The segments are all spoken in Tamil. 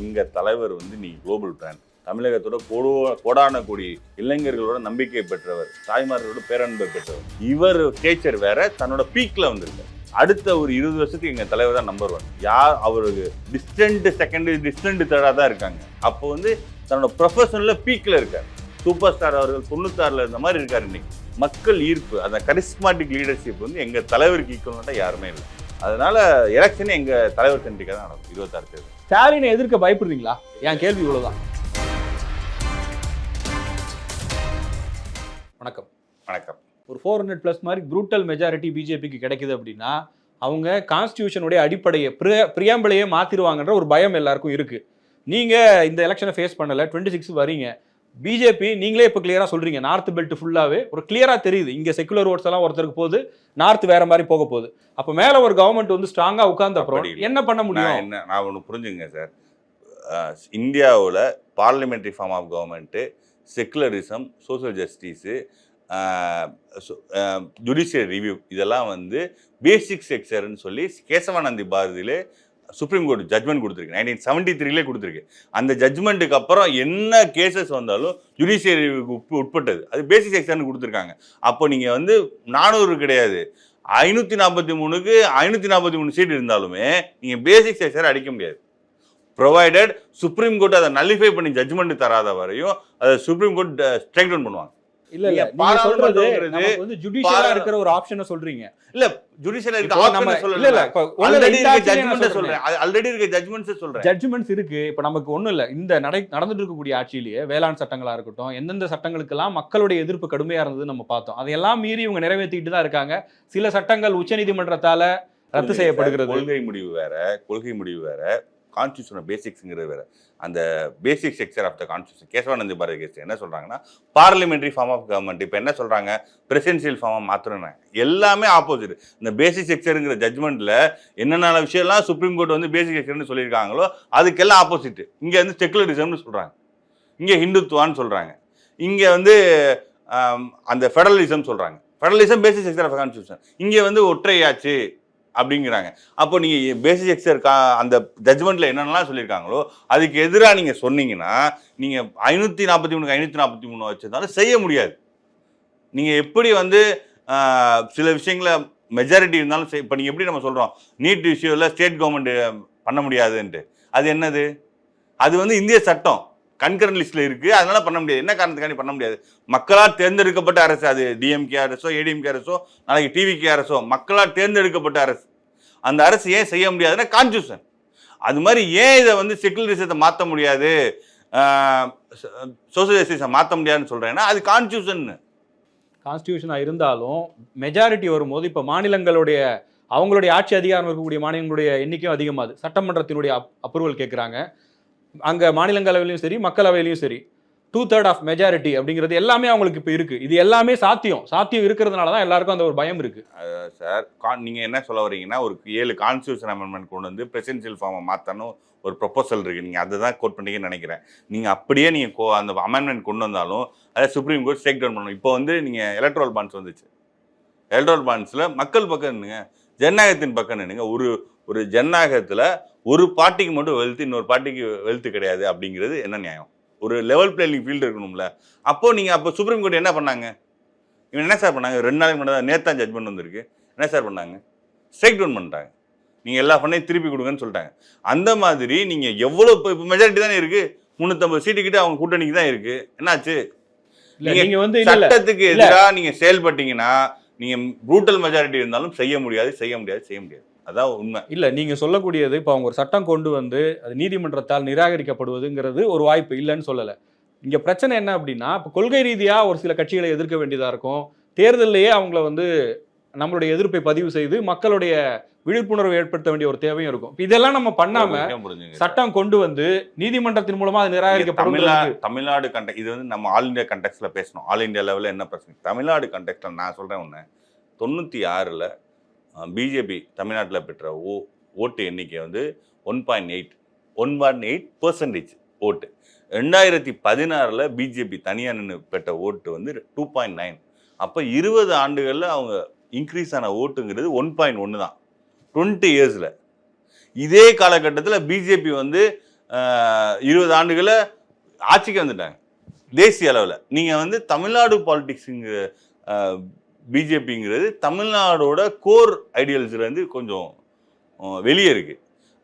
எங்கள் தலைவர் வந்து நீ குளோபல் பிராண்ட் தமிழகத்தோட கோடோ கோடான கோடி இளைஞர்களோட நம்பிக்கை பெற்றவர் தாய்மார்களோட பேரன்பை பெற்றவர். இவர் கேச்சர் வேற தன்னோட பீக்கில் வந்திருக்கார். அடுத்த ஒரு இருபது வருஷத்துக்கு எங்கள் தலைவர் தான் நம்பர் ஒன் யார் அவருக்கு டிஸ்டன்ட் செகண்ட் டிஸ்டன்ட் தேர்டாக தான் இருக்காங்க. அப்போ வந்து தன்னோட ப்ரொஃபஷனில் பீக்கில் இருக்கார். சூப்பர் ஸ்டார் அவர்கள் தொண்ணூத்தாறில் இருந்த மாதிரி இருக்கார் இன்னைக்கு. மக்கள் ஈர்ப்பு அந்த கரிஸ்மாட்டிக் லீடர்ஷிப் வந்து எங்கள் தலைவருக்கு ஈக்குவலாக யாருமே இல்லை. அதனால எலெக்ஷன் எங்கள் தலைவர் சென்றிக்காக தான் நடக்கும். இருபத்தாறு தேர்தல் ஸ்டாலினை எதிர்க்க பயப்படுறீங்களா? என் கேள்வி இவ்வளவுதான். வணக்கம். வணக்கம். ஒரு ஃபோர் ஹண்ட்ரட் ப்ளஸ் மாதிரி ப்ரூட்டல் மெஜாரிட்டி பிஜேபிக்கு கிடைக்குது அப்படின்னா அவங்க கான்ஸ்டியூஷனுடைய அடிப்படையை பிரிய பிரியாம்பிளையே மாத்திருவாங்கன்ற ஒரு பயம் எல்லாருக்கும் இருக்கு. நீங்க இந்த எலெக்ஷனை ஃபேஸ் பண்ணல டுவெண்ட்டி சிக்ஸ் வரீங்க. பிஜேபி நீங்களே இப்போ கிளியரா சொல்றீங்க. நார்த் பெல்ட் ஃபுல்லாவே ஒரு கிளியரா தெரியுது. இங்க செக்குலர் ஓட்ஸ் எல்லாம் ஒருத்தருக்கு போகுது நார்த் வேற மாதிரி போக போகுது. அப்ப மேல ஒரு கவர்மெண்ட் வந்து ஸ்ட்ராங்கா உட்கார்ந்த அப்புறம். என்ன பண்ண முடியும்? என்ன நான் ஒன்று புரிஞ்சுங்க சார். இந்தியாவில் parliamentary form of government secularism social justice judicial review இதெல்லாம் வந்து பேசிக் செக்ஷர்னு சொல்லி கேசவானந்தி பாரதியிலே சுப்ரீம் கோர்ட் ஜட்மெண்ட் கொடுத்துருக்கு. நைன்டீன் செவன்டி த்ரீலே கொடுத்துருக்கு. அந்த ஜட்மெண்ட்டுக்கு அப்புறம் என்ன கேசஸ் வந்தாலும் ஜுடிஷியரிக்கு உட்பட்டது. அது பேசிக் செக்ஷன் கொடுத்துருக்காங்க. அப்போ நீங்கள் வந்து நானூறு கிடையாது. ஐநூற்றி நாற்பத்தி மூணுக்கு ஐநூற்றி நாற்பத்தி மூணு சீட் இருந்தாலுமே நீங்கள் பேசிக் செக்ஷன் அடிக்க முடியாது. ப்ரொவைடட் சுப்ரீம் கோர்ட் அதை நலிஃபை பண்ணி ஜட்மெண்ட் தராத வரையும் அதை சுப்ரீம் கோர்ட் ஸ்ட்ரைக் டவுன் பண்ணுவாங்க. இல்ல இல்ல. நீங்க சொல்றது வந்து ஜுடிஷியலா இருக்கிற ஒரு ஆப்ஷனை சொல்றீங்க. இல்ல ஜுடிஷியல் இருக்க ஆப்ஷன் இல்ல இல்ல. சொல்லல ஒண்ணுல ஆல்ரெடி இருக்க ஜட்மெண்ட் சொல்றேன். ஆல்ரெடி இருக்க ஜட்மெண்ட்ஸ் சொல்றேன். ஜட்ஜ்மெண்ட்ஸ் இருக்கு. இப்ப நமக்கு ஒண்ணும் இல்ல. இந்த நடை நடந்துட்டு இருக்கக்கூடிய ஆட்சியிலேயே வேளாண் சட்டங்களா இருக்கட்டும் எந்தெந்த சட்டங்களுக்கெல்லாம் மக்களுடைய எதிர்ப்பு கடுமையா இருந்தது நம்ம பார்த்தோம். அதையெல்லாம் மீறி இவங்க நிறைவேற்றிட்டு தான் இருக்காங்க. சில சட்டங்கள் உச்சநீதிமன்றத்தால ரத்து செய்யப்படுகிறது. கொள்கை முடிவு வேற கொள்கை முடிவு வேற. கான்ஸ்டியூஷன் பேசிக்ஸுங்கிறது வேறு. அந்த basic structure of the constitution Kesavananda Bharati case என்ன சொல்கிறாங்கன்னா பார்லிமெண்ட்ரி ஃபார்ம் ஆஃப் கவர்மெண்ட் இப்போ என்ன சொல்கிறாங்க பிரசிடென்சியல் ஃபார்ம் மாத்திரம் எல்லாமே ஆப்போசிட் இந்த பேசிக் ஸ்ட்ரக்சருங்கிற ஜட்மெண்ட்டில் என்னென்ன விஷயம்லாம் சுப்ரீம் கோர்ட் வந்து பேசிக் ஸ்ட்ரக்சர்னு சொல்லியிருக்காங்களோ அதுக்கெல்லாம் ஆப்போசிட் இங்கே வந்து செக்குலரிசம்னு சொல்கிறாங்க இங்கே ஹிந்துத்துவான்னு சொல்கிறாங்க இங்கே வந்து அந்த ஃபெடரலிசம் சொல்கிறாங்க federalism basic structure of constitution இங்கே வந்து ஒற்றையாச்சு. அப்படிங்கிறாங்க. அப்போ நீங்கள் பேசிக் எக்ஸர் கா அந்த ஜட்மெண்ட்டில் என்னென்னலாம் சொல்லியிருக்காங்களோ அதுக்கு எதிராக நீங்கள் சொன்னீங்கன்னா நீங்கள் ஐநூற்றி நாற்பத்தி மூணுக்கு ஐநூற்றி நாற்பத்தி மூணு வச்சுருந்தாலும் செய்ய முடியாது. நீங்கள் எப்படி வந்து சில விஷயங்களை மெஜாரிட்டி இருந்தாலும் செய் இப்போ நீங்கள் எப்படி நம்ம சொல்கிறோம் நீட் இஷ்யூவில் ஸ்டேட் கவர்மெண்ட் பண்ண முடியாதுன்ட்டு. அது என்னது? அது வந்து இந்திய சட்டம். கன்கரன் லிஸ்ட்டில் இருக்குது அதனால பண்ண முடியாது. என்ன காரணத்துக்காண்டி பண்ண முடியாது? மக்களால் தேர்ந்தெடுக்கப்பட்ட அரசு அது. டிஎம்கே அரசோ ஏடிஎம்கே அரசோ நாளைக்கு டிவிகே அரசோ மக்களால் தேர்ந்தெடுக்கப்பட்ட அரசு. அந்த அரசு ஏன் செய்ய முடியாதுன்னா கான்ஸ்டியூஷன் அது மாதிரி ஏன் இதை வந்து செக்குலரிசத்தை மாற்ற முடியாது? சோசியலிசத்தை மாற்ற முடியாதுன்னு சொல்கிறேன்னா அது கான்ஸ்டியூஷன் கான்ஸ்டியூஷனாக இருந்தாலும் மெஜாரிட்டி வரும்போது இப்போ மாநிலங்களுடைய அவங்களுடைய ஆட்சி அதிகாரம் இருக்கக்கூடிய மாநிலங்களுடைய எண்ணிக்கையும் அதிகமாகுது. சட்டமன்றத்தினுடைய அப் அப்ரூவல் கேட்குறாங்க அங்கே மாநிலங்களவையிலையும் சரி மக்களவையிலையும் சரி டூ தேர்ட் ஆஃப் மெஜாரிட்டி அப்படிங்கிறது எல்லாமே அவங்களுக்கு இப்போ இருக்குது இது எல்லாமே சாத்தியம். சாத்தியம் இருக்கிறதுனால தான் எல்லாருக்கும் அந்த ஒரு பயம் இருக்குது சார் கான் நீங்கள் என்ன சொல்ல வரீங்கன்னா ஒரு ஏழு கான்ஸ்டியூஷன் அமெண்ட்மெண்ட் கொண்டு வந்து பிரசிடென்சியல் ஃபார்மை மாற்றணும் ஒரு ப்ரொப்போசல் இருக்குது நீங்கள் அதை தான் கோட் பண்ணீங்கன்னு நினைக்கிறேன். நீங்கள் அப்படியே நீங்கள் கோ அந்த அமெண்ட்மெண்ட் கொண்டு வந்தாலும் அதை சுப்ரீம் கோர்ட் ஸ்டேக் டவுன் பண்ணணும். இப்போ வந்து நீங்கள் எலக்ட்ரல் பாண்ட்ஸ் வந்துச்சு. எலக்ட்ரல் பாண்ட்ஸில் மக்கள் பக்கம் நின்னுங்க ஜனநாயகத்தின் பக்கம் நின்னுங்க ஒரு ஒரு ஜனநாயகத்தில் ஒரு பார்ட்டிக்கு மட்டும் வெல்த் இன்னொரு பார்ட்டிக்கு வெல்த் கிடையாது அப்படிங்கிறது என்ன நியாயம்? ஒரு லெவல் பிளேயிங் ஃபீல்டு இருக்கணும்ல. அப்போ நீங்கள் அப்போ சுப்ரீம் கோர்ட் என்ன பண்ணாங்க? இவன் என்ன சார் பண்ணாங்க? ரெண்டு நாளைக்கு முன்னாடி நேத்தான் ஜட்மெண்ட் வந்திருக்கு. என்ன சார் பண்ணாங்க? ஸ்ட்ரைக் டவுன் பண்ணிட்டாங்க. நீங்கள் எல்லா ஃபண்டையும் திருப்பி கொடுங்கன்னு சொல்லிட்டாங்க. அந்த மாதிரி நீங்கள் எவ்வளோ இப்போ இப்போ மெஜாரிட்டி தானே இருக்குது முந்நூற்றம்பது சீட்டு கிட்ட அவங்க கூட்டணிக்கு தான் இருக்குது என்னாச்சு? இல்ல நீங்க நீங்க வந்து சட்டத்துக்கு. எதிராக நீங்கள் செயல்பட்டீங்கன்னா நீங்கள் ப்ரூட்டல் மெஜாரிட்டி இருந்தாலும் செய்ய முடியாது செய்ய முடியாது செய்ய முடியாது. அதான் உண்மை. இல்லை நீங்கள் சொல்லக்கூடியது இப்போ அவங்க ஒரு சட்டம் கொண்டு வந்து அது நீதிமன்றத்தால் நிராகரிக்கப்படுவதுங்கிறது ஒரு வாய்ப்பு இல்லைன்னு சொல்லலை. இங்கே பிரச்சனை என்ன அப்படின்னா இப்போ கொள்கை ரீதியாக ஒரு சில கட்சிகளை எதிர்க்க வேண்டியதாக இருக்கும். தேர்தல்லையே அவங்கள வந்து நம்மளுடைய எதிர்ப்பை பதிவு செய்து மக்களுடைய விழிப்புணர்வு ஏற்படுத்த வேண்டிய ஒரு தேவையும் இருக்கும். இதெல்லாம் நம்ம பண்ணாம. சட்டம் கொண்டு வந்து நீதிமன்றத்தின் மூலமா அது நிராகரிக்கப்படும் தமிழ்நாடு கண்டெக்ட் இது வந்து நம்ம ஆல் இந்தியா கண்டெக்ட்ல பேசணும். ஆல் இந்தியா லெவலில் என்ன பிரச்சனை? தமிழ்நாடு கண்டெக்ட்ல நான் சொல்றேன் ஒன்று தொண்ணூற்றி ஆறில் பிஜேபி தமிழ்நாட்டில் பெற்ற ஓ ஓட்டு எண்ணிக்கை வந்து one point eight one point eight percentage ஓட்டு. ரெண்டாயிரத்தி பதினாறில் பிஜேபி தனியாக நின்று பெற்ற ஓட்டு வந்து டூ பாயிண்ட் நைன் அப்போ இருபது ஆண்டுகளில் அவங்க இன்க்ரீஸ் ஆன ஓட்டுங்கிறது ஒன் பாயிண்ட் ஒன்று தான். டுவெண்ட்டி இயர்ஸில் இதே காலகட்டத்தில் பிஜேபி வந்து இருபது ஆண்டுகளை ஆட்சிக்கு வந்துட்டாங்க. தேசிய அளவில். நீங்கள் வந்து தமிழ்நாடு பாலிடிக்ஸுங்கிற பிஜேபிங்கிறது தமிழ்நாடோட கோர் ஐடியல்ஸ்லேருந்து கொஞ்சம் வெளியே இருக்குது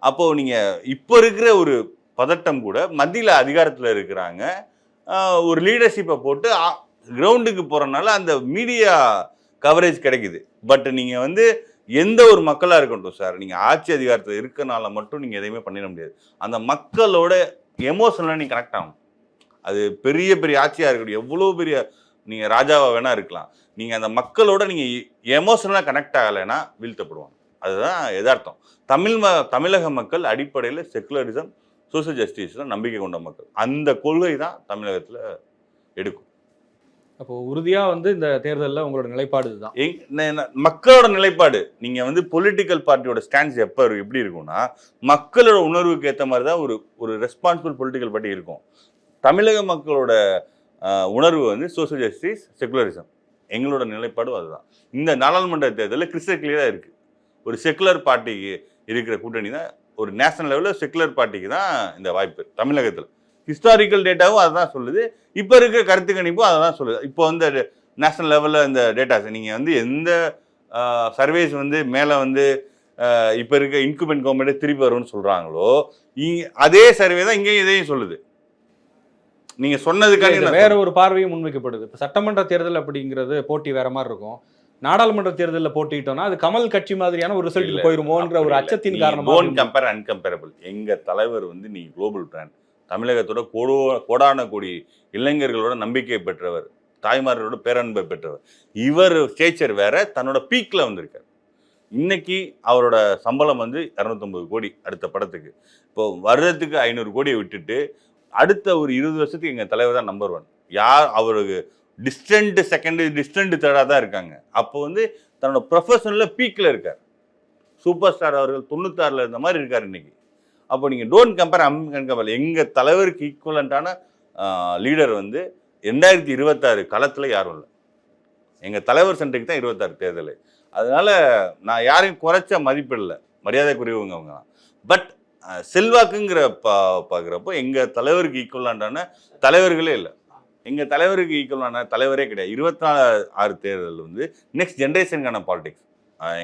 அப்போது நீங்கள் இப்போ இருக்கிற ஒரு பதட்டம் கூட மத்தியில் அதிகாரத்தில் இருக்கிறாங்க. ஒரு லீடர்ஷிப்பை போட்டு கிரவுண்டுக்கு போகிறனால அந்த மீடியா கவரேஜ் கிடைக்குது. பட் நீங்கள் வந்து எந்த ஒரு மக்களாக இருக்கட்டும் சார் நீங்கள் ஆட்சி அதிகாரத்தில் இருக்கனால மட்டும் நீங்கள் எதையுமே பண்ணிட முடியாது. அந்த மக்களோட எமோஷனலாக நீங்கள் கனெக்ட் ஆகணும். அது பெரிய பெரிய ஆட்சியாக இருக்கட்டும் எவ்வளோ பெரிய நீங்கள் ராஜாவாக வேணா இருக்கலாம். நீங்கள் அந்த மக்களோட நீங்கள் எமோஷனலாக கனெக்ட் ஆகலைன்னா வீழ்த்தப்படுவாங்க. அதுதான் எதார்த்தம் தமிழ் ம தமிழக மக்கள் அடிப்படையில் செகுலரிசம் சோசியல் ஜஸ்டிஸில் நம்பிக்கை கொண்ட மக்கள். அந்த கொள்கை தான் தமிழகத்தில் எடுக்கும். அப்போ உறுதியா வந்து இந்த தேர்தலில் உங்களோட நிலைப்பாடு இதுதான். மக்களோட நிலைப்பாடு. நீங்க வந்து பொலிட்டிக்கல் பார்ட்டியோட ஸ்டாண்ட்ஸ் எப்போ எப்படி இருக்கும்னா மக்களோட உணர்வுக்கு ஏற்ற மாதிரி தான் ஒரு ஒரு ரெஸ்பான்சிபிள் பொலிட்டிக்கல் பார்ட்டி இருக்கும். தமிழக மக்களோட உணர்வு வந்து சோசியல் ஜஸ்டிஸ் செகுலரிசம் எங்களோட நிலைப்பாடும் அதுதான். இந்த நாடாளுமன்ற தேர்தலில் கிறிஸ்டல் கிளியராக இருக்கு. ஒரு செக்குலர் பார்ட்டிக்கு இருக்கிற கூட்டணி தான் ஒரு நேஷனல் லெவலில் செக்குலர் பார்ட்டிக்கு தான் இந்த வாய்ப்பு தமிழகத்தில். ஹிஸ்டாரிக்கல் டேட்டாவும் அதுதான் சொல்லுது. இப்போ இருக்கிற கருத்து கணிப்பும் அதை தான் சொல்லுது. இப்போ வந்து நேஷனல் லெவலில் இந்த டேட்டாஸ் நீங்கள் வந்து எந்த சர்வேஸ் வந்து மேலே வந்து இப்போ இருக்க இன்குமெண்ட் கவர்மெண்ட்டே திருப்பி வரும்னு சொல்கிறாங்களோ அதே சர்வே தான் இங்கேயும் இதையும் சொல்லுது. நீங்கள் சொன்னதுக்காக வேற ஒரு பார்வையும் முன்வைக்கப்படுது. இப்போ சட்டமன்ற தேர்தல் அப்படிங்கிறது போட்டி வேற மாதிரி இருக்கும். நாடாளுமன்ற தேர்தலில் போட்டிட்டோம்னா அது கமல் கட்சி மாதிரியான ஒரு ரிசல்ட் போயிருமோன்ற ஒரு அச்சத்தின் காரணமாக கம்பேர் அன்கம்பேரபிள் எங்க தலைவர் வந்து நீ குளோபல் பிராண்ட் தமிழகத்தோட கோடோ கோடான கோடி இளைஞர்களோட நம்பிக்கை பெற்றவர் தாய்மார்களோட பேரன்பை பெற்றவர். இவர் ஸ்டேச்சர் வேற தன்னோட பீக்கில் வந்திருக்கார். இன்னைக்கு அவரோட சம்பளம் வந்து இரநூத்தொம்பது கோடி அடுத்த படத்துக்கு. இப்போ வருடத்துக்கு ஐநூறு கோடியை விட்டுட்டு அடுத்த ஒரு இருபது வருஷத்துக்கு எங்கள் தலைவர் தான் நம்பர் ஒன் யார் அவருக்கு டிஸ்டன்ட் செகண்ட் டிஸ்டன்ட் தேர்டாக தான் இருக்காங்க. அப்போ வந்து தன்னோட ப்ரொஃபஷனில் பீக்கில் இருக்கார். சூப்பர் ஸ்டார் அவர்கள் தொண்ணூத்தாறில் இருந்த மாதிரி இருக்கார் இன்னைக்கு. அப்போ நீங்கள் டோன்ட் கம்பேர் அன்கம்பேர் எங்கள் தலைவருக்கு ஈக்குவலண்ட்டான லீடர் வந்து ரெண்டாயிரத்தி இருபத்தாறு களத்தில் யாரும் இல்லை. எங்கள் தலைவர் சென்றைக்கு தான் இருபத்தாறு தேர்தல். அதனால் நான் யாரையும் குறைச்ச மரியாதை மரியாதைக்குரியவங்க அவங்க பட் செல்வாக்குங்கிற பா பார்க்குறப்போ எங்கள் தலைவருக்கு ஈக்குவலாண்டான தலைவர்களே இல்லை. எங்கள் தலைவருக்கு ஈக்குவலான தலைவரே கிடையாது. இருபத்தி நாலு ஆறு தேர்தல் வந்து நெக்ஸ்ட் ஜென்ரேஷனுக்கான பாலிடிக்ஸ்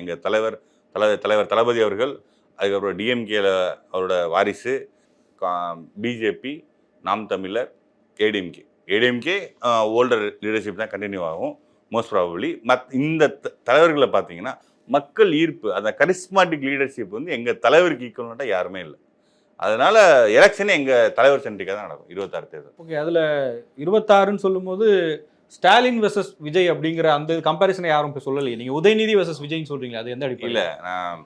எங்கள் தலைவர் தலை தலைவர் தளபதி அவர்கள் அதுக்கப்புறம் டிஎம்கேல அவரோட வாரிசு BJP Naam Tamilar ADMK ADMK older leadership தான் கண்டினியூ ஆகும் மோஸ்ட் ப்ராபப்ளி மத் இந்த தலைவர்களை பார்த்தீங்கன்னா மக்கள் ஈர்ப்பு அந்த கரிஸ்மாட்டிக் லீடர்ஷிப் வந்து எங்கள் தலைவருக்கு ஈக்குவலாக யாருமே இல்லை. அதனால எலெக்ஷனே எங்கள் தலைவர் சென்ட்ரிக்காக தான் நடக்கும் இருபத்தாறு தேர்தல். ஓகே அதுல இருபத்தாறுன்னு சொல்லும்போது ஸ்டாலின் வெர்சஸ் விஜய் அப்படிங்கிற அந்த கம்பாரிசனை யாரும் இப்போ சொல்லலையே? நீங்க உதயநிதி வெர்சஸ் விஜய்னு சொல்றீங்களா அது எந்த அடிப்படையில்? இல்லை நான்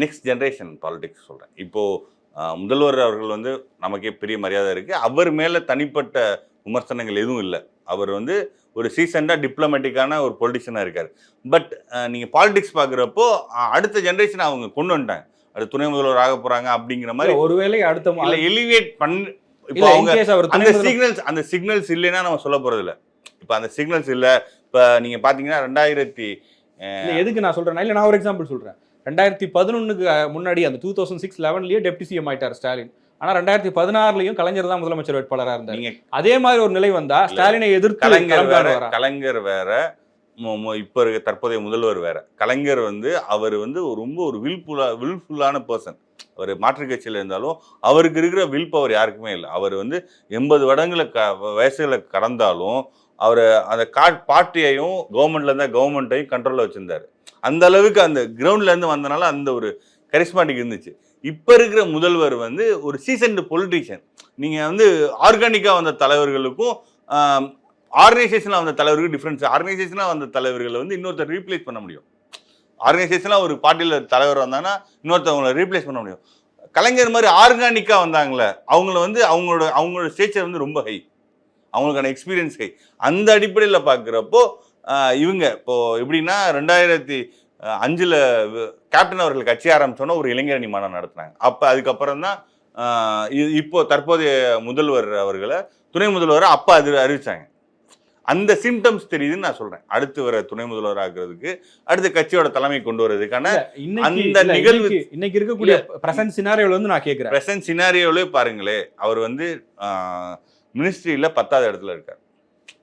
நெக்ஸ்ட் ஜென்ரேஷன் பாலிடிக்ஸ் சொல்கிறேன் இப்போது முதல்வர் அவர்கள் வந்து நமக்கே பெரிய மரியாதை இருக்குது அவர் மேலே தனிப்பட்ட விமர்சனங்கள் எதுவும் இல்லை. அவர் வந்து ஒரு சீசண்டாக டிப்ளமேட்டிக்கான ஒரு பொலிட்டிஷியனாக இருக்கார். பட் நீங்கள் பாலிடிக்ஸ் பார்க்குறப்போ அடுத்த ஜென்ரேஷன் அவங்க கொண்டு வந்துட்டாங்க. அடுத்து துணை முதல்வர் ஆக போகிறாங்க அப்படிங்கிற மாதிரி ஒருவேளை அடுத்த இல்லை எலிவேட் பண்ணி இப்போ அவங்க அந்த சிக்னல்ஸ் அந்த சிக்னல்ஸ் இல்லைன்னா நம்ம சொல்ல போகிறது இல்லை. இப்போ அந்த சிக்னல்ஸ் இல்லை. இப்போ நீங்கள் பார்த்தீங்கன்னா ரெண்டாயிரத்தி எதுக்கு நான் சொல்றேன்னா இல்ல நான் ஒரு எக்ஸாம்பிள் சொல்றேன். ரெண்டாயிரத்தி பதினொன்னுக்கு முன்னாடி அந்த டூ தௌசண்ட் சிக்ஸ் லெவன்லயே டெப்டி சிஎம் ஆயிட்டார் ஸ்டாலின். ஆனா ரெண்டாயிரத்தி பதினாறுலயும் கலைஞர் தான் முதலமைச்சர் வேட்பாளரா இருந்தார். அதே மாதிரி ஒரு நிலை வந்தா ஸ்டாலினை எதிர்த்து கலைஞர் வேற? கலைஞர் வேற இப்ப இருக்க தற்போதைய முதல்வர் வேற. கலைஞர் வந்து அவர் வந்து ரொம்ப ஒரு வில்ஃபுல்லா வில்ஃபுல்லான பர்சன் அவர் மாற்றுக் கட்சியில் இருந்தாலும் அவருக்கு இருக்கிற வில் பவர் யாருக்குமே இல்லை. அவர் வந்து எண்பது வருடங்களை க வயசுகளை கடந்தாலும் அவர் அந்த கா பார்ட்டியையும் கவர்மெண்ட்ல இருந்தா கவர்மெண்ட்டையும் கண்ட்ரோலில் வச்சிருந்தாரு. அந்த அளவுக்கு அந்த கிரவுண்ட்லேருந்து வந்தனால அந்த ஒரு கரிஸ்மாட்டிக் இருந்துச்சு. இப்போ இருக்கிற முதல்வர் வந்து ஒரு சீசன்டு பொலிட்டீஷியன் நீங்கள் வந்து ஆர்கானிக்காக வந்த தலைவர்களுக்கும் ஆர்கனைசேஷனாக வந்த தலைவருக்கு டிஃப்ரென்ஸ் ஆர்கனைசேஷனாக வந்த தலைவர்களை வந்து இன்னொருத்தர் ரீப்ளேஸ் பண்ண முடியும். ஆர்கனைசேஷனாக ஒரு பார்ட்டியில் தலைவர் வந்தாங்கன்னா இன்னொருத்தவங்களை ரீப்ளேஸ் பண்ண முடியும். கலைஞர் மாதிரி ஆர்கானிக்காக வந்தாங்களே அவங்கள வந்து அவங்களோட அவங்களோட ஸ்டேச்சர் வந்து ரொம்ப ஹை அவங்களுக்கான எக்ஸ்பீரியன்ஸ் ஹை அந்த அடிப்படையில் பார்க்குறப்போ இவங்க இப்போ எப்படின்னா ரெண்டாயிரத்தி அஞ்சில் கேப்டன் அவர்கள் கட்சி ஆரம்பிச்சோன்னா ஒரு இளைஞரணி மாநாடு நடத்துனாங்க. அப்போ அதுக்கப்புறம் தான் இப்போ தற்போதைய முதல்வர் அவர்களை துணை முதல்வரை அப்போ அது அறிவிச்சாங்க. அந்த சிம்டம்ஸ் தெரியுதுன்னு நான் சொல்றேன். அடுத்து வர துணை முதல்வர் ஆக்குறதுக்கு அடுத்த கட்சியோட தலைமை கொண்டு வர்றதுக்கான அந்த நிகழ்வு- இன்னைக்கு- இருக்கக்கூடிய பிரசன்ட் சினாரியோல வந்து நான் கேக்குறேன் பிரசன்ட் சினாரியோலே பாருங்களே அவர் வந்து மினிஸ்ட்ரியில பத்தாவது இடத்துல இருக்கார்.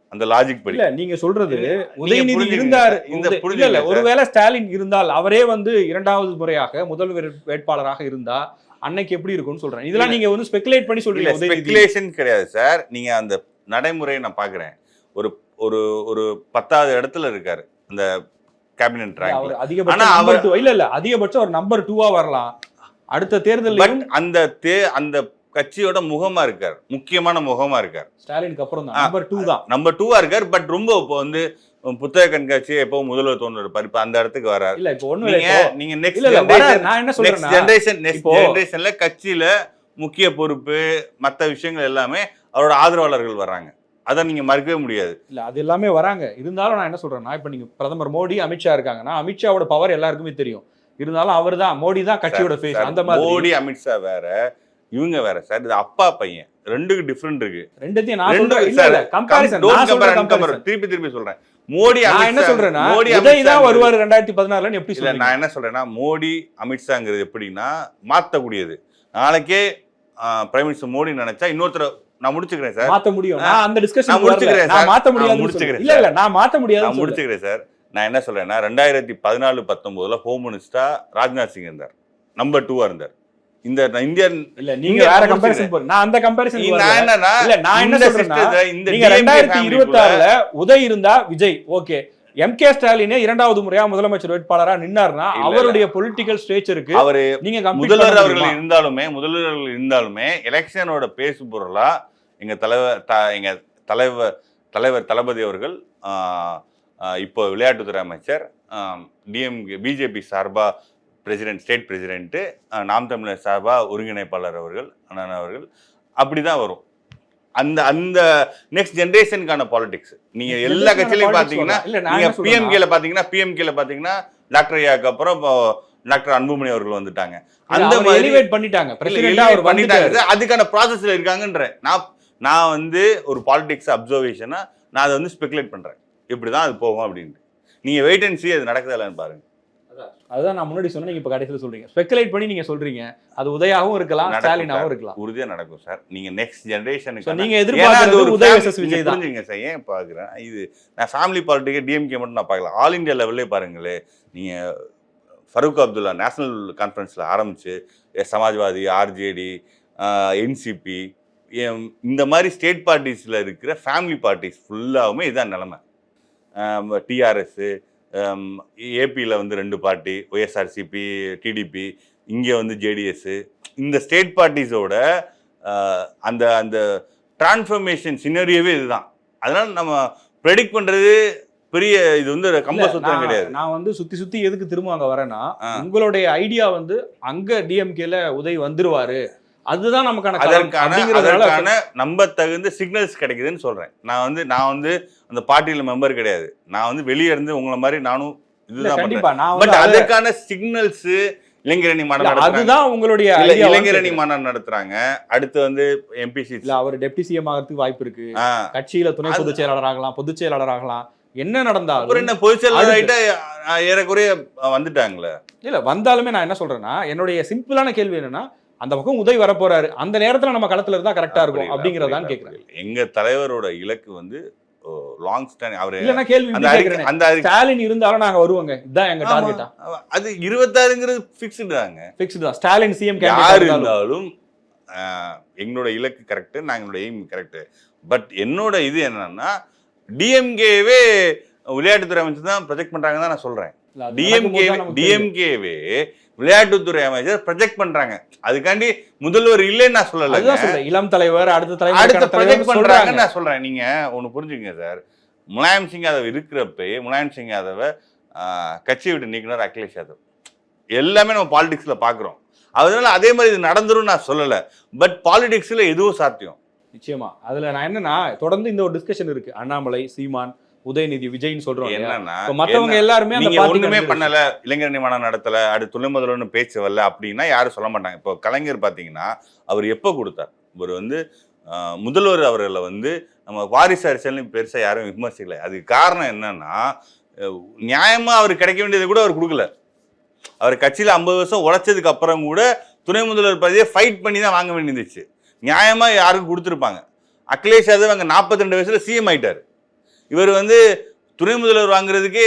அந்த லாஜிக் படி. நீங்க சொல்றது உதயநிதி இருந்தார். இந்த இல்ல. ஒருவேளை ஸ்டாலின் இருந்தால் அவரே வந்து இரண்டாவது முறையாக முதல் வேட்- வேட்பாளராக இருந்தா அன்னைக்கு எப்படி இருக்கும்னு சொல்றேன். இதெல்லாம் நீங்க வந்து ஸ்பெகுலேட் பண்ணி சொல்றீங்க ஸ்பெகுலேஷன் கிடையாது சார். நீங்க அந்த நடைமுறையை நான் பாக்குறேன். ஒரு ஒரு ஒரு பத்தாவது இடத்துல இருக்காரு அந்த கேபினட் இல்ல, அவர் அதிகபட்சம் அவர்- இல்ல இல்ல அதிகபட்சம் ஒரு நம்பர் டூவா வரலாம். அடுத்த பட் தேர்தலையும் அந்த தே அந்த கட்சியோட முகமா இருக்கார். முக்கியமான முகமா இருக்கார். ஸ்டாலினுக்கு அப்புறம் தான். நம்பர் டூ தான். நம்பர் டூவா இருக்கார். பட் ரொம்ப இப்போ வந்து புத்தக கண்காட்சி எப்பவும் முதல்வர் தோன்று இருப்பார் இப்ப அந்த இடத்துக்கு வராரு. இல்ல இப்போ ஒண்ணு நீங்க நெக்ஸ்ட் நான் என்ன சொல்றேன்னா ஜெனரேஷன் நெக்ஸ்ட் ஜெனரேஷன்ல கட்சியில முக்கிய பொறுப்பு மத்த விஷயங்கள் எல்லாமே அவரோட ஆதரவாளர்கள் வர்றாங்க. அதை நீங்க மறுக்கவே முடியாது. இல்ல அது எல்லாமே வராங்க. இருந்தாலும் நான் என்ன சொல்றேன்னா இப்ப நீங்க பிரதமர் மோடி அமித்ஷா இருக்காங்கன்னா அமித்ஷாவோட பவர் எல்லாருக்குமே தெரியும். இருந்தாலும் அவர் தான் மோடி தான் கட்சியோட ஃபேஸ் அந்த மாதிரி. மோடி அமித்ஷா வேற. இவங்க வேற சார் இது அப்பா பையன். ரெண்டுக்கு டிஃபரெண்ட் இருக்கு. ரெண்டுத்தையும் நான் சொல்றேன். நான் சொல்றேன். திருப்பி திருப்பி சொல்றேன். மோடி நான் என்ன சொல்றேன்னா மோடி உதய் தான் அமித்ஷாங்கிறது- வருவாரு ரெண்டாயிரத்தி பதினாறுல எப்படி சொல்றீங்க? நான் என்ன சொல்றேன்னா மோடி அமித்ஷாங்கிறது எப்படின்னா மாத்தக்கூடியது. நாளைக்கே பிரைம் மினிஸ்டர் மோடி நினைச்சா இன்னொருத்தர் நான் முடிச்சுக்கிறேன் சார். மாத்த முடியும். நான் அந்த நான் டிஸ்கஷன் முடிச்சுக்கிறேன் நான் சார். மாத்த நான் முடியாது முடிச்சுக்கிறேன் இல்ல இல்ல நான் மாத்த நான் முடியாது முடிச்சுக்கிறேன் சார். நான் என்ன சொல்றேன்னா ரெண்டாயிரத்தி பதினாலு பத்தொன்பதுல ஹோம் மினிஸ்டரா ராஜ்நாத் சிங் இருந்தார். நம்பர் டூவா இருந்தார். இந்த இந்தியன் இல்ல நீங்க வேற கம்பேரிசன் போறீங்க நான் அந்த கம்பேரிசன் நான் என்னன்னா இல்ல என்ன சொல்றேன்னா இந்த நீங்க உதய் இருந்தா விஜய் ஓகே எம் கே ஸ்டாலினே இரண்டாவது முறையா முதலமைச்சர் வேட்பாளரா நின்னார்னா. அவருடைய பொலிட்டிக்கல் ஸ்ட்ரேச்சருக்கு அவரு நீங்க முதல்வர் அவர்கள்? இருந்தாலுமே முதல்வர் அவர்கள் இருந்தாலுமே எலெக்ஷனோட பேசு பொருளா எங்க தலைவர் எங்க தலைவர் தலைவர் தளபதி அவர்கள் இப்போ விளையாட்டுத்துறை அமைச்சர் டிஎம்கே பிஜேபி சார்பா president state president Naam Tamilar சார்பா ஒருங்கிணைப்பாளர் அவர்கள் அண்ணன் அவர்கள் அப்படிதான் வரும். அந்த அந்த நெக்ஸ்ட் ஜெனரேஷனுக்கான பாலிடிக்ஸ் நீங்க எல்லா Generation கட்சியிலையும் politics பாத்தீங்கன்னா நீங்க பிஎம்கேல பாத்தீங்கன்னா பிஎம்கேல பாத்தீங்கன்னா டாக்டர் ஐயாக்கு அப்புறம் டாக்டர் அன்புமணி அவர்கள் வந்துட்டாங்க. அந்த மாதிரி பண்ணிட்டாங்க. பண்ணிட்டாங்க. அதுக்கான ப்ராசஸ்ல இருக்காங்கன்ற நான் நான் வந்து ஒரு பாலிடிக்ஸ் அப்சர்வேஷனா நான் அதை வந்து ஸ்பெகுலேட் பண்றேன். இப்படிதான் அது போகும் அப்படின்ட்டு. நீங்க வெயிட் அண்ட் see அது நடக்குதா இல்லைன்னு பாருங்க. அதுதான் நான் முன்னாடி சொன்னேன் நீங்க இப்ப கடைசியில சொல்றீங்க. ஸ்பெகுலேட் பண்ணி நீங்க சொல்றீங்க. அது உதயாவும் இருக்கலாம் ஸ்டாலினாவும். இருக்கலாம். உறுதியா நடக்கும் சார். நீங்க நெக்ஸ்ட் ஜெனரேஷனுக்கு நீங்க எதிர்பார்க்கறது உதய் versus விஜய் தான். புரிஞ்சுங்க சார். ஏன் பாக்குறேன்? இது நான் ஃபேமிலி பாலிட்டிக்கே டிஎம்கே மட்டும் நான் பார்க்கல ஆல் இந்தியா லெவல்லே பாருங்களே நீங்க ஃபரூக் அப்துல்லா நேஷனல் கான்ஃபரன்ஸில் ஆரம்பிச்சு சமாஜ்வாதி ஆர்ஜேடி என்சிபி இந்த மாதிரி ஸ்டேட் பார்ட்டிஸில் இருக்கிற ஃபேமிலி பார்ட்டிஸ் ஃபுல்லாகவுமே இதான் நிலமை. டிஆர்எஸ்ஸு ஏபியில் வந்து ரெண்டு பார்ட்டி ஒய்எஸ்ஆர்சிபி டிடிபி இங்கே வந்து ஜேடிஎஸ் இந்த ஸ்டேட் பார்ட்டிஸோட அந்த அந்த டிரான்ஸ்ஃபர்மேஷன் சினரியோவே இதுதான். அதனால நம்ம ப்ரெடிக்ட் பண்ணுறது பெரிய இது வந்து கம்ப சுத்தம் கிடையாது. நான் வந்து சுத்தி சுத்தி எதுக்கு திரும்ப அங்க வரேன்னா. உங்களுடைய ஐடியா வந்து அங்க டிஎம்கேல உதய் வந்துருவாரு. அதுதான் நமக்கான அதற்கான அதற்கான நம்ப தகுந்த சிக்னல்ஸ் கிடைக்குதுன்னு சொல்றேன். நான் வந்து நான் வந்து அந்த பார்ட்டியில மெம்பர் கிடையாது. நான் வந்து வெளியே இருந்து உங்களை மாதிரி நானும் இதுதான் பட் அதற்கான சிக்னல்ஸ் இளைஞரணி மாநாடு அதுதான் உங்களுடைய இளைஞரணி மாநாடு நடத்துறாங்க. அடுத்து வந்து எம்பிசி இல்ல அவர் டெப்டி சிஎம் ஆகிறதுக்கு வாய்ப்பு இருக்கு. கட்சியில துணை பொதுச் செயலாளர் ஆகலாம் பொதுச் செயலாளர் ஆகலாம். என்ன அப்புறம் நடந்தாலும் என்ன பொதுச்செயலாளர் அடுத்து- ஆயிட்டா அஹ், ஏறக்குறைய வந்துட்டாங்களே? இல்ல வந்தாலுமே நான் என்ன சொல்றேன்னா என்னுடைய சிம்பிளான கேள்வி என்னன்னா அந்த பக்கம் உதய் வர போறாரு அந்த நேரத்துல நம்ம களத்துல இருந்தா கரெக்டா இருக்கும் அப்படிங்கறதான் புரியல, கேக்குறேன் புரியல. எங்க தலைவரோட இலக்கு வந்து லாங் ஸ்டாண்ட் அவரு இல்ல நான் கேள்வி அந்த ஸ்டாலின் இருந்தாலும் நாங்க வருவோங்க. இதான் எங்க. டார்கெட்டா அது இருபத்தாறுங்கிறது ஃபிக்ஸ்டு தாங்க. பிக்ஸ்டு தான். ஸ்டாலின் சிஎம் யார் இருந்தாலும் எங்களோட இலக்கு கரெக்ட் நாங்களோட எய்ம் கரெக்ட் பட் என்னோட இது என்னன்னா டிஎம்கேவே விளையாட்டுத்துறை அமைச்சர் தான் ப்ரொஜெக்ட் பண்றாங்க தான் நான் சொல்றேன். டிஎம்கே டிஎம்கேவே விளையாட்டுத்துறை அமைச்சர் ப்ரொஜெக்ட் பண்றாங்க. அதுக்காண்டி முதல்வர் இல்லைன்னு நான் சொல்லல இளம் தலைவர் அடுத்த அடுத்த தலைவர் ப்ரொஜெக்ட் சொல்றாங்க. பண்றாங்கன்னு நான் சொல்றேன். நீங்க ஒன்னு புரிஞ்சுங்க சார் முலாயம் சிங் யாதவ் இருக்கிறப்ப முலாயம் சிங் யாதவை கட்சியை விட்டு நீக்கினார் அகிலேஷ் யாதவ். எல்லாமே நம்ம பாலிடிக்ஸ்ல பாக்குறோம். அதனால அதே மாதிரி இது நடந்துரும் நான் சொல்லல. பட் பாலிடிக்ஸ்ல எதுவும் சாத்தியம். நிச்சயமா. அதுல நான் என்னன்னா தொடர்ந்து இந்த ஒரு டிஸ்கஷன் இருக்கு. அண்ணாமலை சீமான் உதயநிதி விஜய்னு சொல்றோம்? என்னன்னா என்ன- எல்லாருமே நீங்க ஒண்ணுமே. பண்ணல இளைஞரணி மாநாடு நடத்தல அடுத்து துணை முதல்வர்னு பேச்சு வரல அப்படின்னா யாரும் சொல்ல மாட்டாங்க. இப்போ கலைஞர் பாத்தீங்கன்னா அவர் எப்போ கொடுத்தார்? ஒரு வந்து முதல்வர் அவர்களை வந்து நம்ம வாரிசு அரசியல்னு பெருசாக யாரும் விமர்சிக்கல. அதுக்கு காரணம் என்னன்னா நியாயமா அவர் கிடைக்க வேண்டியதை கூட அவர் கொடுக்கல. அவர் கட்சியில் ஐம்பது வருஷம் உழைச்சதுக்கு அப்புறம் கூட துணை முதல்வர் பதவியை ஃபைட் பண்ணி தான் வாங்க வேண்டியிருந்துச்சு. நியாயமா யாருக்கும் கொடுத்துருப்பாங்க. அகிலேஷ் யாதவ் அங்கே நாற்பத்தி ரெண்டு வயசுல சிஎம் ஆயிட்டார். இவர் வந்து துணை முதல்வர் வாங்குறதுக்கு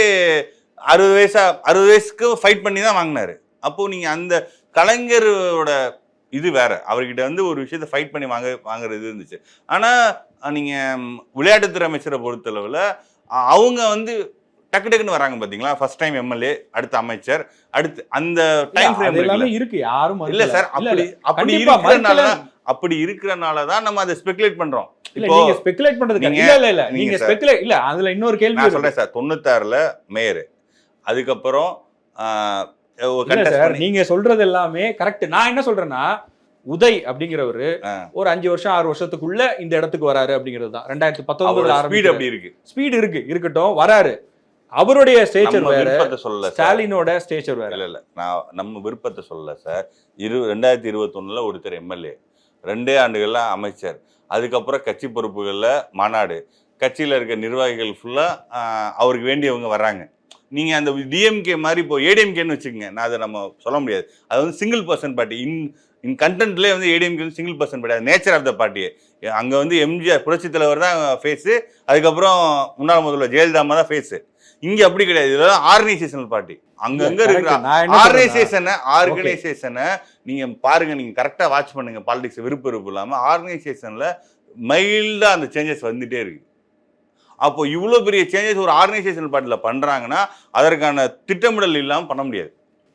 அறுபது வயசா அறுபது வயசுக்கு ஃபைட் பண்ணி தான் வாங்கினாரு. அப்போ நீங்க அந்த கலைஞரோட இது வேற. அவர்கிட்ட வந்து ஒரு விஷயத்தை ஃபைட் பண்ணி வாங்க வாங்குறது இருந்துச்சு. ஆனா நீங்க விளையாட்டுத்துறை அமைச்சரை பொறுத்தளவுல அவங்க வந்து டக்கு டக்குன்னு வராங்க பாத்தீங்களா? ஃபர்ஸ்ட் டைம் எம்எல்ஏ அடுத்த அமைச்சர் அடுத்து அந்த டைம் அது எல்லாமே இருக்கு யாரும் இல்ல. சார் அப்படி. அப்படி இருக்கிறனால அப்படி இருக்கிறனால தான் நம்ம அதை ஸ்பெகுலேட் பண்றோம். இப்போ நீங்க ஸ்பெகுலேட் பண்றதுக்கு இல்ல இல்ல இல்ல. நீங்க. ஸ்பெகுலேட் இல்ல அதுல இன்னொரு கேள்வி. சொல்றேன் சார். தொண்ணூத்தாறுல மேயர். அதுக்கப்புறம் இல்ல நீங்க சொல்றது எல்லாமே கரெக்ட் நான் என்ன சொல்றேன்னா உதய் அப்படிங்கிறவரு. ஒரு அஞ்சு வருஷம் ஆறு வருஷத்துக்குள்ள இந்த இடத்துக்கு வராரு அப்படிங்கிறது தான். ரெண்டாயிரத்தி பத்தொன்பதுல ஸ்பீட் அப்படி இருக்கு? ஸ்பீட் இருக்கு இருக்கட்டும் வராரு. அவருடைய ஸ்டேச்சர் வேற சொல்லல சார். ஸ்டாலினோட ஸ்டேச்சர் வேற. இல்ல இல்ல. நான் நம்ம விருப்பத்தை சொல்லல சார். இரு ரெண்டாயிரத்தி இருபத்தொன்னுல ஒருத்தர் எம்எல்ஏ. ரெண்டே ஆண்டுகள்ல அமைச்சர். அதுக்கப்புறம் கட்சி பொறுப்புகளில் மாநாடு. கட்சியில் இருக்க நிர்வாகிகள் ஃபுல்லாக அவருக்கு வேண்டியவங்க வர்றாங்க. நீங்கள் அந்த டிஎம்கே மாதிரி இப்போ ஏடிஎம்கேன்னு வச்சுக்கோங்க. நான் அதை நம்ம சொல்ல முடியாது. அது வந்து single person party in in கண்டென்ட்லேயே வந்து ஏடிஎம்கே வந்து சிங்கிள் பர்சன் பார்ட்டி அது நேச்சர் ஆஃப் த பார்ட்டியே அங்கே வந்து எம்ஜிஆர் புரட்சி தலைவர் தான் ஃபேஸு அதுக்கப்புறம் முன்னாள் முதல்வர் ஜெயலலிதா தான் ஃபேஸு இங்கே அப்படி கிடையாது. இதெல்லாம் ஆர்கனைசேஷனல் பார்ட்டி அங்கங்க. இருக்கிற ஆர்கனைசேஷனை ஆர்கனைசேஷனை நீங்க பாருங்க நீங்க கரெக்டா வாட்ச் பண்ணுங்க. பாலிடிக்ஸ் விருப்ப விருப்பம் இல்லாம ஆர்கனைசேஷன்ல மைல்டா அந்த சேஞ்சஸ் வந்துட்டே இருக்கு. அப்போ இவ்வளோ பெரிய சேஞ்சஸ் ஒரு ஆர்கனைசேஷனல் பார்ட்டியில் பண்றாங்கன்னா அதற்கான திட்டமிடல் இல்லாம பண்ண முடியாது.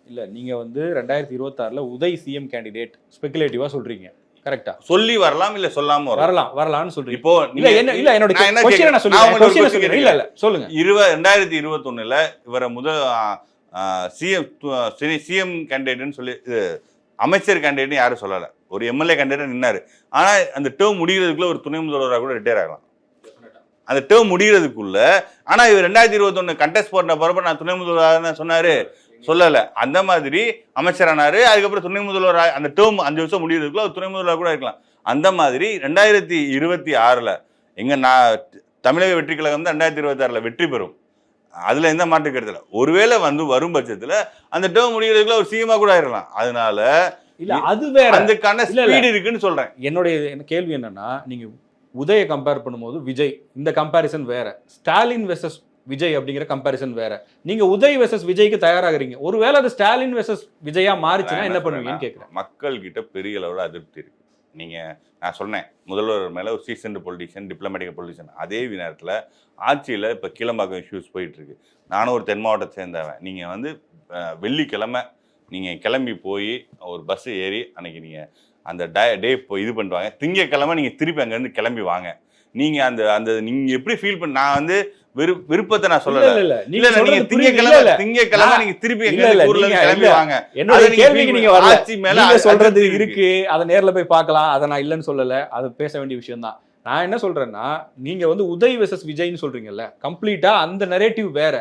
இல்ல நீங்க வந்து ரெண்டாயிரத்தி இருபத்தாறுல உதய் சிஎம் கேண்டிடேட் ஸ்பெகுலேட்டிவா சொல்றீங்க. கரெக்டா சொல்லி வரலாம் இல்ல சொல்லாம வரலாம்? வரலாம் வரலாம்னு சொல்றீங்க. இப்போ இல்ல என்ன இல்ல என்னோட நான் சொல்லுங்க? இல்ல இல்ல சொல்லுங்க. இருவ ரெண்டாயிரத்தி இருபத்தொன்னுல இவரை முதல் சிஎம் சிஎம் கேண்டிடேட்னு சொல்லி அமைச்சர் கேண்டிடேட்னு யாரும் சொல்லலை. ஒரு எம்எல்ஏ கேண்டிடேட் நின்னாரு. ஆனா அந்த டேர்ம் முடிகிறதுக்குள்ள ஒரு துணை முதல்வராக கூட ரிட்டையர் ஆகலாம். அந்த டேர்ம் முடிகிறதுக்குள்ள ஆனா இவர் ரெண்டாயிரத்தி இருபத்தொன்னு கண்டெஸ்ட் போட்ட பிறப்ப நான் துணை முதல்வராக சொன்னாரு. சொல்லல. அந்த மாதிரி அமைச்சரானாரு. அதுக்கப்புறம் துணை முதல்வர் அந்த டேர்ம் அஞ்சு வருஷம் முடிகிறதுக்குள்ள அவர் துணை முதல்வராக கூட இருக்கலாம். அந்த மாதிரி ரெண்டாயிரத்தி இருபத்தி ஆறுல எங்க நான் தமிழக வெற்றி கழகம் தான் ரெண்டாயிரத்தி இருபத்தி ஆறுல வெற்றி பெறும். அதுல எந்த மாற்று கருத்துல ஒருவேளை வந்து வரும் பட்சத்துல அந்த டேர்ம் முடிகிறதுக்குள்ள ஒரு சிஎமா கூட ஆயிடலாம் அதனால இல்ல அது வேற. அதுக்கான. ஸ்பீடு இருக்குன்னு சொல்றேன். என்னுடைய என்ன கேள்வி என்னன்னா நீங்க உதய கம்பேர் பண்ணும்போது விஜய் இந்த கம்பேரிசன் வேற. ஸ்டாலின் வெர்சஸ் விஜய் அப்படிங்கிற கம்பேரிசன் வேற. நீங்க உதய் வெர்சஸ் விஜய்க்கு தயாராகிறீங்க. ஒருவேளை அது ஸ்டாலின் வெர்சஸ் விஜயா மாறிச்சுன்னா என்ன பண்ணுவீங்கன்னு கேக்குறேன். மக்கள் கிட்ட பெரிய அளவுல அதிருப்தி இருக்கு. நீங்க நான் சொன்னேன் முதல்வர் மேல ஒரு சீசன்டு பொலிட்டிஷியன் டிப்ளமேட்டிக் பொலிட்டிஷியன் அதே நேரத்துல ஆட்சியில இப்ப கீழம்பாக்கம் இஷ்யூஸ் போயிட்டு இருக்கு நானும் ஒரு தென் மாவட்டத்தை சேர்ந்தவன். நீங்க வந்து வெள்ளிக்கிழமை நீங்க கிளம்பி போய் ஒரு பஸ் ஏறி அன்னைக்கு நீங்க அந்த டே டே போய் இது பண்ணுவாங்க திங்கக்கிழமை நீங்க திருப்பி அங்கேருந்து கிளம்பி வாங்க. நீங்க அந்த அந்த நீங்க எப்படி ஃபீல் பண்ண நான் வந்து விருப்பத்தை நான் சொல்லல. இல்ல நீங்க திங்கக்கிழமை. திங்கக்கிழமை நீங்க திருப்பி எங்க ஊர்ல கிளம்பி. வாங்க. என்னோட கேள்விக்கு நீங்க ஆட்சி மேல சொல்றது இருக்கு. அதை நேர்ல போய் பார்க்கலாம். அதை நான் இல்லைன்னு சொல்லல. அது பேச வேண்டிய விஷயம் தான் நான் என்ன சொல்றேன்னா நீங்க வந்து உதய் வெர்சஸ் விஜய்னு சொல்றீங்கல்ல கம்ப்ளீட்டா அந்த நெரேட்டிவ் வேற.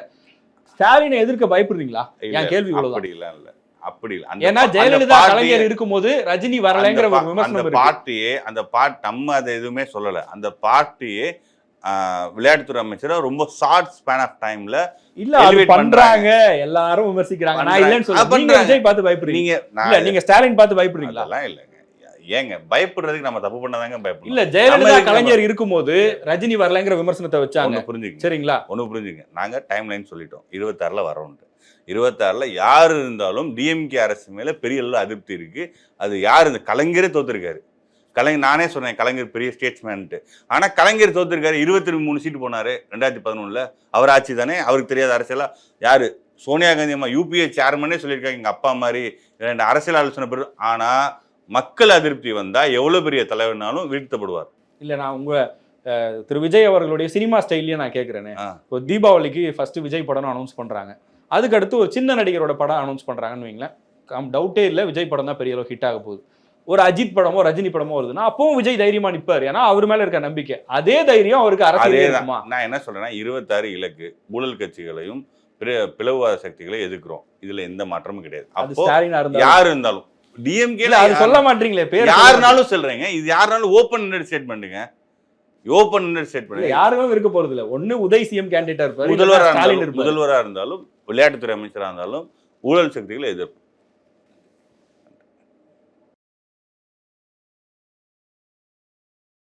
ஸ்டாலினை எதிர்க்க பயப்படுறீங்களா? என் கேள்வி அப்படி இல்ல இல்ல. அப்படி இல்ல. ஏன்னா ஜெயலலிதா கலைஞர் இருக்கும்போது ரஜினி வரலைங்கிற ஒரு விமர்சனம் பார்ட்டியே அந்த பார்ட் நம்ம அதை எதுவுமே சொல்லல. அந்த பார்ட்டியே விளையாட்டுத்துறை அமைச்சரை ரொம்ப ஷார்ட் ஸ்பேன் ஆஃப் டைம்ல இல்ல அது பண்றாங்க. எல்லாரும் விமர்சிக்கிறாங்க. நான். இல்லைன்னு சொல்ல நீங்க. விஜய் பார்த்து பயப்படுறீங்க. நீங்க நீங்க ஸ்டாலின் பார்த்து பயப்படுறீங்களா? அதெல்லாம் இல்லைங்க. ஏங்க பயப்படுறதுக்கு நம்ம தப்பு பண்ணாதாங்க பயப்படணும். இல்ல ஜெயலலிதா கலைஞர் இருக்கும்போது ரஜினி வரலைங்கிற விமர்சனத்தை வச்சாங்க. புரிஞ்சுங்க சரிங்களா? ஒண்ணு புரிஞ்சுங்க நாங்க டைம் லைன் சொல்லிட்டோம். இருபத்தாறுல வரோம்ட்டு இருபத்தாறுல யார் இருந்தாலும் டிஎம்கே அரசு மேல பெரிய அளவு அதிருப்தி இருக்கு. அது யார் இந்த கலைஞரே தோத்துருக்காரு. கலைஞர் நானே சொன்னேன் கலைஞர் பெரிய ஸ்டேட்ஸ்மேன்ட்டு ஆனா கலைஞர் தோத்துருக்காரு இருபத்தி மூணு சீட்டு போனாரு ரெண்டாயிரத்தி பதினொன்னுல. அவர் ஆட்சி தானே அவருக்கு தெரியாத அரசியலா. யாரு? சோனியா காந்தி அம்மா யூபிஏ சேர்மனே சொல்லியிருக்காங்க எங்க அப்பா மாதிரி ரெண்டு அரசியல் ஆலோசனை பெரு. ஆனா மக்கள் அதிருப்தி வந்தா எவ்வளவு பெரிய தலைவர்னாலும் வீழ்த்தப்படுவார். இல்ல நான் உங்க அஹ், திரு விஜய் அவர்களுடைய சினிமா ஸ்டைல்லயே நான் கேக்குறேனே. ஆ. இப்போ தீபாவளிக்கு ஃபர்ஸ்ட் விஜய் படம் அனௌன்ஸ் பண்றாங்க. அதுக்கு அடுத்து ஒரு சின்ன நடிகரோட படம் அனௌன்ஸ் பண்றாங்கன்னு வைங்களேன். டவுட்டே இல்ல விஜய் படம் தான் பெரிய அளவு ஹிட் ஆக போகுது. ஒரு அஜித் படமோ ரஜினி படமோ வருதுன்னா அப்பவும் விஜய் தைரியமா நிப்பாரு. ஏன்னா அவர் மேல இருக்க நம்பிக்கை. அதே தைரியம் அவருக்கு அரசியல் நான் என்ன சொல்றேன்னா இருபத்தாறு இலக்கு ஊழல் கட்சிகளையும் பிளவுவாத சக்திகளை எதிர்க்கிறோம். இதுல எந்த மாற்றமும் கிடையாது. அப்போ யார் இருந்தாலும் டிஎம்கே இல்ல அது சொல்ல மாட்டீங்களே பேர் யாருனாலும் சொல்றீங்க. இது யாருனாலும் ஓப்பன் ஸ்டேட்மெண்ட்டுங்க ஓப்பன் ஸ்டேட்மெண்ட் யாருமே இருக்க போறது இல்ல. ஒண்ணு உதய் சிஎம் கேண்டிடேட்டா இருப்பாரு முதல்வரா முதல்வரா இருந்தாலும் விளையாட்டுத்துறை அமைச்சரா இருந்தாலும் ஊழல் சக்திகளை எதிர்ப்பு